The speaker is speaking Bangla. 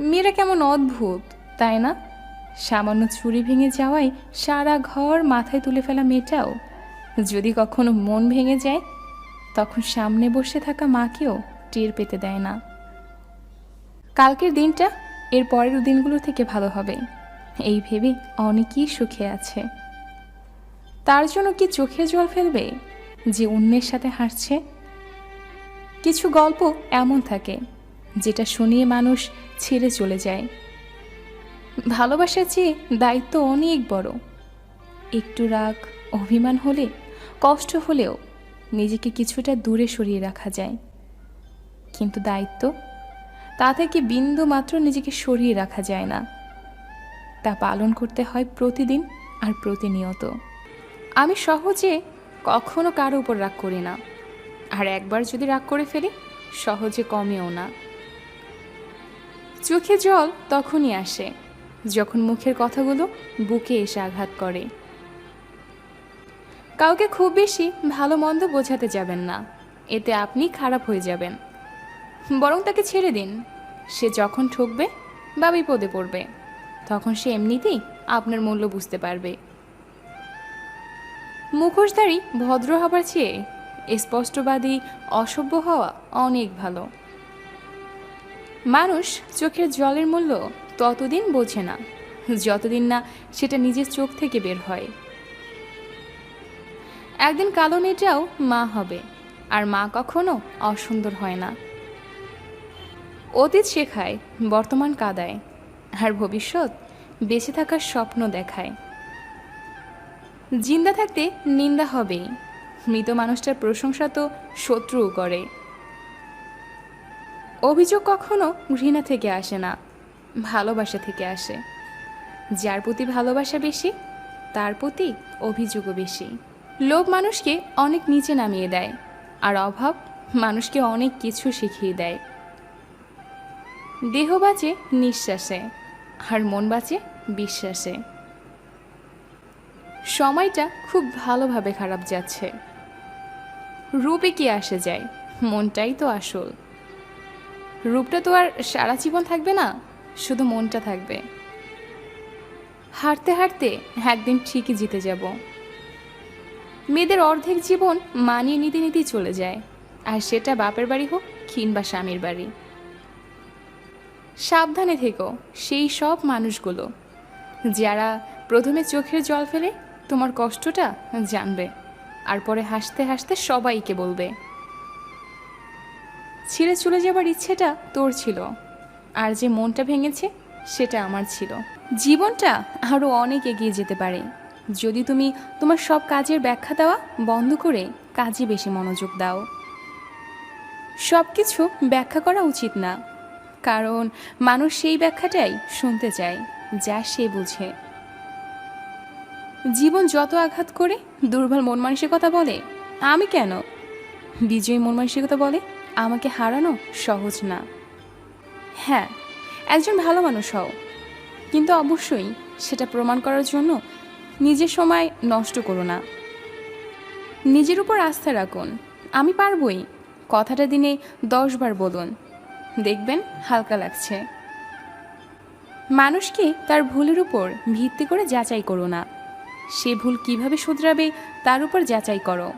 মেয়েরা কেমন অদ্ভুত, তাই না? সামান্য চুরি ভেঙে যাওয়ায় সারা ঘর মাথায় তুলে ফেলা মেয়েটাও। যদি কখনো মন ভেঙে যায়, তখন সামনে বসে থাকা মাকেও টের পেতে দেয় না। কালকের দিনটা এর পরের দিনগুলো থেকে ভালো হবে। এই ভেবে অনেকেই সুখে আছে। তার জন্য কি চোখে জল ফেলবে যে অন্যের সাথে হাসছে? কিছু গল্প এমন থাকে। যেটা শুনিয়ে মানুষ ছেড়ে চলে যায়। ভালোবাসার চেয়ে দায়িত্ব অনেক বড়। একটু রাগ, অভিমান হলে, কষ্ট হলেও নিজেকে কিছুটা দূরে সরিয়ে রাখা যায়। কিন্তু দায়িত্ব? তা থেকে বিন্দু মাত্র নিজেকে সরিয়ে রাখা যায় না। তা পালন করতে হয় প্রতিদিন আর প্রতিনিয়ত। আমি সহজে কখনো কারও উপর রাগ করি না। আর একবার যদি রাগ করে ফেলি, সহজে কমেও না। চোখে জল তখনই আসে, যখন মুখের কথাগুলো বুকে এসে আঘাত করে। কাউকে খুব বেশি ভালো মন্দ বোঝাতে যাবেন না, এতে আপনি খারাপ হয়ে যাবেন। বরং তাকে ছেড়ে দিন, সে যখন ঠকবে বা বিপদে পড়বে, তখন সে এমনিতেই আপনার মূল্য বুঝতে পারবে। মুখোশধারী ভদ্র হবার চেয়ে স্পষ্টবাদী অসভ্য হওয়া অনেক ভালো। মানুষ চোখের জলের মূল্য ততদিন বোঝে না, যতদিন না সেটা নিজের চোখ থেকে বের হয়। একদিন কালো মেয়েটাও মা হবে, আর মা কখনো অসুন্দর হয় না। অতীত শেখায়, বর্তমান কাদায়, আর ভবিষ্যৎ বেঁচে থাকার স্বপ্ন দেখায়। জিন্দা থাকতে নিন্দা হবেই, মৃত মানুষটার প্রশংসা তো শত্রুও করে। অভিযোগ কখনো ঘৃণা থেকে আসে না, ভালোবাসা থেকে আসে। যার প্রতি ভালোবাসা বেশি, তার প্রতি অভিযোগও বেশি। লোভ মানুষকে অনেক নিচে নামিয়ে দেয়, আর অভাব মানুষকে অনেক কিছু শিখিয়ে দেয়। দেহ বাঁচে নিঃশ্বাসে, আর মন বাঁচে বিশ্বাসে। সময়টা খুব ভালোভাবে খারাপ যাচ্ছে। রূপে কি আসে যায়, মনটাই তো আসল। রূপটা তো আর সারা জীবন থাকবে না, শুধু মনটা থাকবে। হাঁটতে হাঁটতে একদিন ঠিকই জিতে যাব। মেয়েদের অর্ধেক জীবন মানিয়ে নিতে নিতেই চলে যায়, আর সেটা বাপের বাড়ি হোক কিংবা স্বামীর বাড়ি। সাবধানে থেকো, সেই সব মানুষগুলো, যারা প্রথমে চোখের জল ফেলে তোমার কষ্টটা জানবে, আর পরে হাসতে হাসতে সবাইকে বলবে। ছিঁড়ে চলে যাবার ইচ্ছেটা তোর ছিল। আর যে মনটা ভেঙেছে, সেটা আমার ছিল। জীবনটা আরও অনেক এগিয়ে যেতে পারে। যদি তুমি তোমার সব কাজের ব্যাখ্যা দেওয়া বন্ধ করে কাজে বেশি মনোযোগ দাও। সব কিছু ব্যাখ্যা করা উচিত না। কারণ মানুষ সেই ব্যাখ্যাটাই শুনতে চায়, যা সে বুঝে। জীবন যত আঘাত করে দুর্বল মন মানসিকতা বলে, আমি কেন? বিজয়ী মন মানসিকতা বলে আমাকে হারানো সহজ না। হ্যাঁ একজন ভালো মানুষ হও। কিন্তু অবশ্যই সেটা প্রমাণ করার জন্য নিজের সময় নষ্ট করো না। নিজের উপর আস্থা রাখুন। আমি পারবই। কথাটা দিনে দশবার বলুন। দেখবেন হালকা লাগছে। মানুষকে তার ভুলের উপর ভিত্তি করে যাচাই করো না। সে ভুল কীভাবে শুধরাবে তার উপর যাচাই করো।